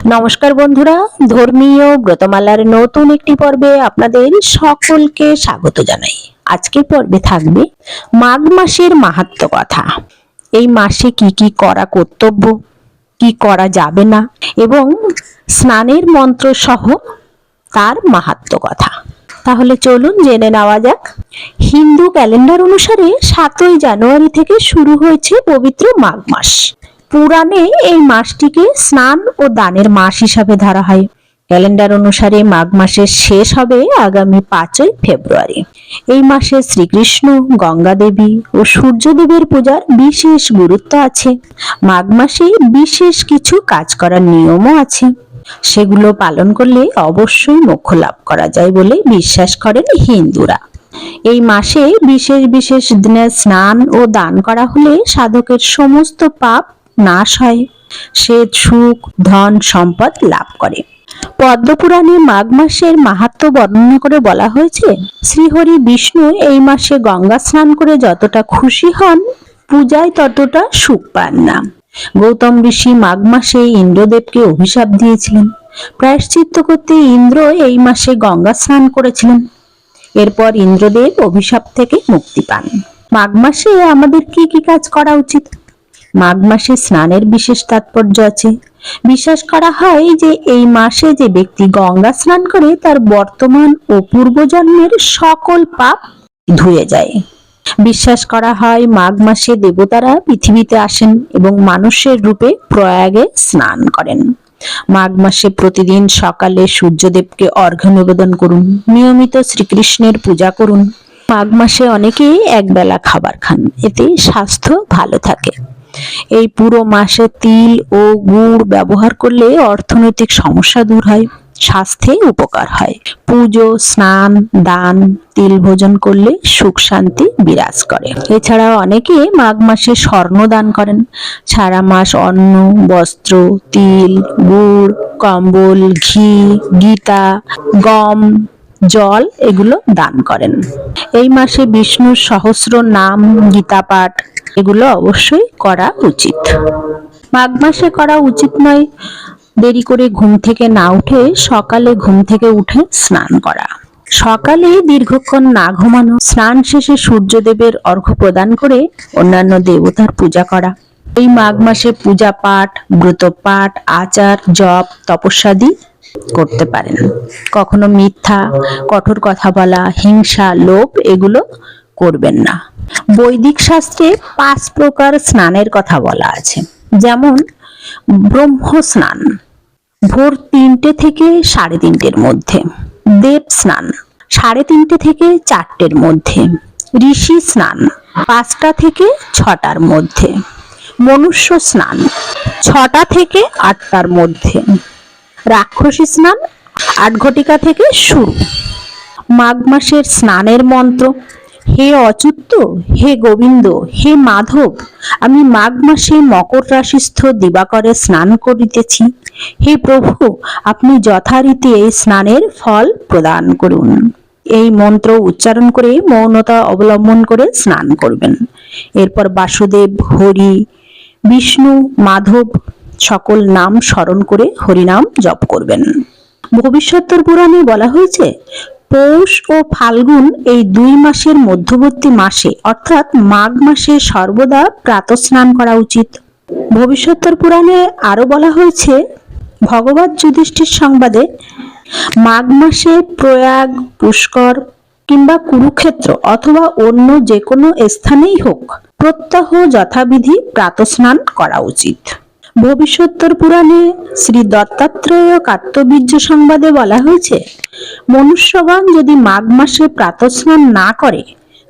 নমস্কার বন্ধুরা, ধর্মীয় ব্রতমালার নতুন একটি পর্বে আপনাদের সকলকে স্বাগত জানাই। আজকের পর্বে থাকবে মাঘ মাসের মাহাত্ম্য কথা। এই মাসে কি কি করা কর্তব্য, কি করা যাবে না, এবং স্নানের মন্ত্র সহ তার মাহাত্ম্য কথা। তাহলে চলুন জেনে নেওয়া যাক। হিন্দু ক্যালেন্ডার অনুসারে সাতই জানুয়ারি থেকে শুরু হয়েছে পবিত্র মাঘ মাস। পুরাণে এই মাসটিকে স্নান ও দানের মাস হিসাবে ধরা হয়। ক্যালেন্ডার অনুসারে মাঘ মাসের শেষ হবে আগামী পাঁচই ফেব্রুয়ারি। এই মাসে শ্রীকৃষ্ণ, গঙ্গা দেবী ও সূর্যদেবের পূজার বিশেষ গুরুত্ব আছে। মাঘ মাসে বিশেষ কিছু কাজ করার নিয়মও আছে। সেগুলো পালন করলে অবশ্যই মোক্ষ লাভ করা যায় বলে বিশ্বাস করেন হিন্দুরা। এই মাসে বিশেষ বিশেষ দিনে স্নান ও দান করা হলে সাধকের সমস্ত পাপ নাশ হয়, সে সুখ, ধন, সম্পদ লাভ করে। পদ্মপুরাণে মাঘ মাসের মাহাত্ম্য বর্ণনা করে বলা হয়েছে, শ্রীহরি বিষ্ণু এই মাসে গঙ্গা স্নান করে যতটা খুশি হন, পূজায় ততটা সুখ পান না। গৌতম ঋষি মাঘ মাসে ইন্দ্রদেবকে অভিশাপ দিয়েছিলেন। প্রায়শ্চিত্ত করতে ইন্দ্র এই মাসে গঙ্গা স্নান করেছিলেন। এরপর ইন্দ্রদেব অভিশাপ থেকে মুক্তি পান। মাঘ মাসে আমাদের কি কি কাজ করা উচিত? মাঘ মাসে স্নানের বিশেষ তাৎপর্য আছে। বিশ্বাস করা হয় যে এই মাসে যে ব্যক্তি গঙ্গা স্নান করে, তার বর্তমান ও পূর্বজন্মের সকল পাপ ধুয়ে যায়। বিশ্বাস করা হয় মাঘ মাসে দেবতারা পৃথিবীতে আসেন এবং মানুষের রূপে প্রয়াগে স্নান করেন। মাঘ মাসে প্রতিদিন সকালে সূর্যদেবকে অর্ঘ্য নিবেদন করুন, নিয়মিত শ্রীকৃষ্ণের পূজা করুন। মাঘ মাসে অনেকেই একবেলা খাবার খান, এতে স্বাস্থ্য ভালো থাকে। এই পুরো মাসে তিল ও গুড় ব্যবহার করলে অর্থনৈতিক সমস্যা দূর হয়, স্বাস্থ্যে উপকার হয়। পুজো, স্নান, দান, তিল ভোজন করলে সুখ শান্তি বিরাজ করে। এছাড়াও অনেকে মাঘ মাসে স্বর্ণ দান করেন। সারা মাস অন্ন, বস্ত্র, তিল, গুড়, কম্বল, ঘি, গীতা, গম, জল এগুলো দান করেন। এই মাসে বিষ্ণুর সহস্র নাম গীতা পাঠ এগুলো অবশ্যই করা উচিত। মাঘ মাসে করা উচিত নয়। দেরি করে ঘুম থেকে না উঠে সকালে ঘুম থেকে উঠে স্নান করা। সকালে দীর্ঘক্ষণ না ঘুমানো, স্নান শেষে সূর্যদেবের অর্ঘ্য প্রদান করে অন্যান্য দেবতার পূজা করা। এই মাঘ মাসে পূজা পাঠ, ব্রত পাঠ, আচার, জপ, তপস্যাদি করতে পারেন। কখনো মিথ্যা, কঠোর কথা বলা, হিংসা, লোভ এগুলো করবেন না। বৈদিক শাস্ত্রে পাঁচ প্রকার স্নানের কথা বলা আছে। যেমন ব্রহ্ম স্নান ভোর তিনটে থেকে সাড়ে তিনটের মধ্যে, দেব স্নান, সাড়ে তিনটে থেকে চারটের মধ্যে, ঋষি স্নান, পাঁচটা থেকে ছটার মধ্যে, মনুষ্য স্নান, ছটা থেকে আটটার মধ্যে, রাক্ষসী স্নান, আট ঘটিকা থেকে শুরু, মাঘ মাসের স্নানের মন্ত্র হে অচ্যুত, হে গোবিন্দ, হে মাধব, আমি মাঘ মাসে মকর রাশিস্থ দিবাকরে স্নান করিতেছি। হে প্রভু, আপনি যথারীতি এই স্নানের ফল প্রদান করুন। এই মন্ত্র উচ্চারণ করে মৌনতা অবলম্বন করে স্নান করবেন। এরপর বাসুদেব, হরি, বিষ্ণু, মাধব সকল নাম স্মরণ করে হরিনাম জপ করবেন। ভবিষ্যত্তর পুরাণে বলা হয়েছে পৌষ ও ফাল্গুন এই দুই মাসের মধ্যবর্তী মাসে, অর্থাৎ মাঘ মাসে সর্বদা প্রাতঃস্নান করা উচিত। ভবিষ্যত্তর পুরাণে আরও বলা হয়েছে, ভগবত যুধিষ্ঠির সংবাদে মাঘ মাসে প্রয়াগ, পুষ্কর কিংবা কুরুক্ষেত্র অথবা অন্য যে কোনো স্থানেই হোক প্রত্যহ যথাবিধি প্রাতঃস্নান করা উচিত। ভবিষ্যত্তর পুরাণে শ্রী দত্তাত্রেয় কাত্যবীর্য সংবাদে বলা হয়েছে, মনুষ্যগণ যদি মাঘ মাসে প্রাতঃস্নান না করে,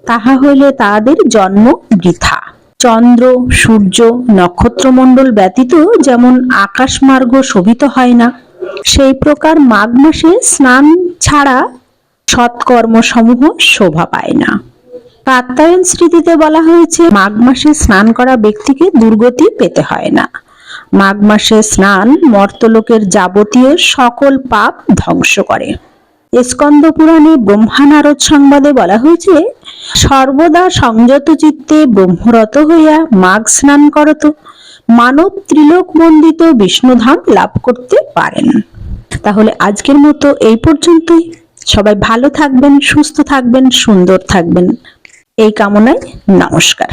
তাহা হইলে তাহাদের জন্ম বৃথা। চন্দ্র, সূর্য, নক্ষত্রমণ্ডল ব্যতীত যেমন আকাশমার্গ শোভিত হয় না, সেই প্রকার মাঘ মাসে স্নান ছাড়া সৎকর্মসমূহ শোভা পায় না। কাত্তায়ন স্মৃতিতে বলা হয়েছে, মাঘ মাসে স্নান করা ব্যক্তিকে দুর্গতি পেতে হয় না। মাঘ মাসে স্নান মর্তলোকের যাবতীয় সকল পাপ ধ্বংস করে। স্কন্দ পুরাণে ব্রহ্মানারদ সংবাদে বলা হয়েছে, সর্বদা সংযত চিত্তে ব্রহ্মরত হইয়া মাঘ স্নান করত, মানব ত্রিলোক মন্ডিত বিষ্ণুধাম লাভ করতে পারেন। তাহলে আজকের মতো এই পর্যন্তই। সবাই ভালো থাকবেন, সুস্থ থাকবেন, সুন্দর থাকবেন। এই কামনায় নমস্কার।